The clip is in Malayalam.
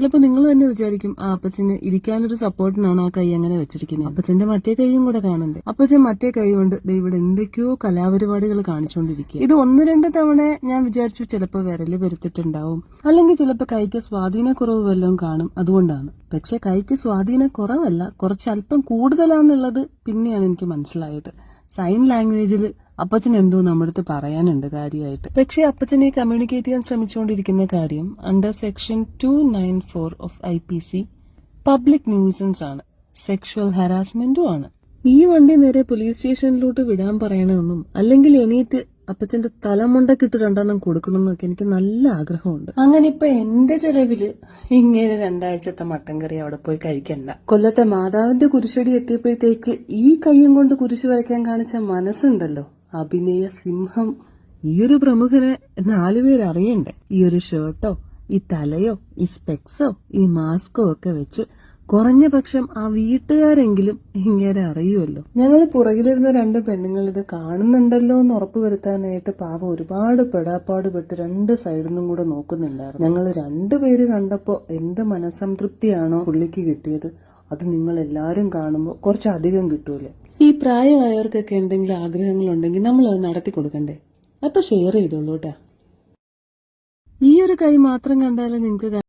ചിലപ്പോ നിങ്ങൾ തന്നെ വിചാരിക്കും ആ അപ്പച്ചന് ഇരിക്കാനൊരു സപ്പോർട്ടിനാണ് ആ കൈ അങ്ങനെ വെച്ചിരിക്കുന്നത്. അപ്പച്ചന്റെ മറ്റേ കൈയും കൂടെ കാണണ്ടേ? അപ്പച്ചൻ മറ്റേ കൈ കൊണ്ട് ഇവിടെ എന്തൊക്കെയോ കലാപരിപാടികൾ കാണിച്ചുകൊണ്ടിരിക്കുക ഇത് ഒന്ന് രണ്ട് തവണ ഞാൻ വിചാരിച്ചു ചിലപ്പോൾ വിരൽ പെരുത്തിട്ടുണ്ടാവും. അല്ലെങ്കിൽ ചിലപ്പോൾ കൈക്ക് സ്വാധീനക്കുറവ് വല്ലതും കാണും. അതുകൊണ്ടാണ്. പക്ഷെ കൈക്ക് സ്വാധീനക്കുറവല്ല കുറച്ച് അല്പം കൂടുതലാന്നുള്ളത് പിന്നെയാണ് എനിക്ക് മനസ്സിലായത്. സൈൻ ലാംഗ്വേജിൽ അപ്പച്ചൻ എന്തോ നമ്മുടെ പറയാനുണ്ട് കാര്യമായിട്ട് പക്ഷെ അപ്പച്ചനെ കമ്മ്യൂണിക്കേറ്റ് ചെയ്യാൻ ശ്രമിച്ചുകൊണ്ടിരിക്കുന്ന കാര്യം under section two nine four of I P C public nuisance ആണ്. സെക്ഷുവൽ ഹരാസ്മെന്റും ആണ്. ഈ വണ്ടി നേരെ പോലീസ് സ്റ്റേഷനിലോട്ട് വിടാൻ പറയണമെന്നും അല്ലെങ്കിൽ എണീറ്റ് അപ്പച്ചന്റെ തലമുണ്ടക്കിട്ട് രണ്ടെണ്ണം കൊടുക്കണമെന്നൊക്കെ എനിക്ക് നല്ല ആഗ്രഹമുണ്ട്. അങ്ങനെ ഇപ്പൊ എന്റെ ചെലവിൽ ഇങ്ങനെ രണ്ടാഴ്ചത്തെ മട്ടൻ കറി അവിടെ പോയി കഴിക്കണ്ട. കൊല്ലത്തെ മാതാവിന്റെ കുരിശടി എത്തിയപ്പോഴത്തേക്ക് ഈ കയ്യും കൊണ്ട് കുരിശ് വരയ്ക്കാൻ കാണിച്ച മനസ്സുണ്ടല്ലോ. അഭിനയ സിംഹം. ഈ ഒരു പ്രമുഖനെ നാലുപേർ അറിയണ്ടേ? ഈ ഒരു ഷർട്ടോ ഈ തലയോ ഈ സ്പെക്സോ ഈ മാസ്കോ ഒക്കെ വെച്ച് കുറഞ്ഞ പക്ഷം ആ വീട്ടുകാരെങ്കിലും ഇങ്ങനെ അറിയുമല്ലോ ഞങ്ങൾ പുറകിലിരുന്ന രണ്ട് പെണ്ണുങ്ങൾ ഇത് കാണുന്നുണ്ടല്ലോ എന്ന് ഉറപ്പ് വരുത്താനായിട്ട് പാവം ഒരുപാട് പെടാപ്പാട് പെട്ട് രണ്ട് സൈഡിൽ നിന്നും കൂടെ നോക്കുന്നുണ്ടായിരുന്നു. ഞങ്ങൾ രണ്ടുപേര് കണ്ടപ്പോ എന്ത് മനസംതൃപ്തിയാണോ പുള്ളിക്ക് കിട്ടിയത്. അത് നിങ്ങൾ എല്ലാരും കാണുമ്പോൾ കുറച്ചധികം കിട്ടൂലേ? പ്രായമായവർക്കൊക്കെ എന്തെങ്കിലും ആഗ്രഹങ്ങൾ ഉണ്ടെങ്കിൽ നമ്മൾ അത് നടത്തി കൊടുക്കണ്ടേ? അപ്പൊ ഷെയർ ചെയ്തോളൂ കേട്ടാ. ഈ ഒരു കൈ മാത്രം കണ്ടാലും നിങ്ങൾക്ക്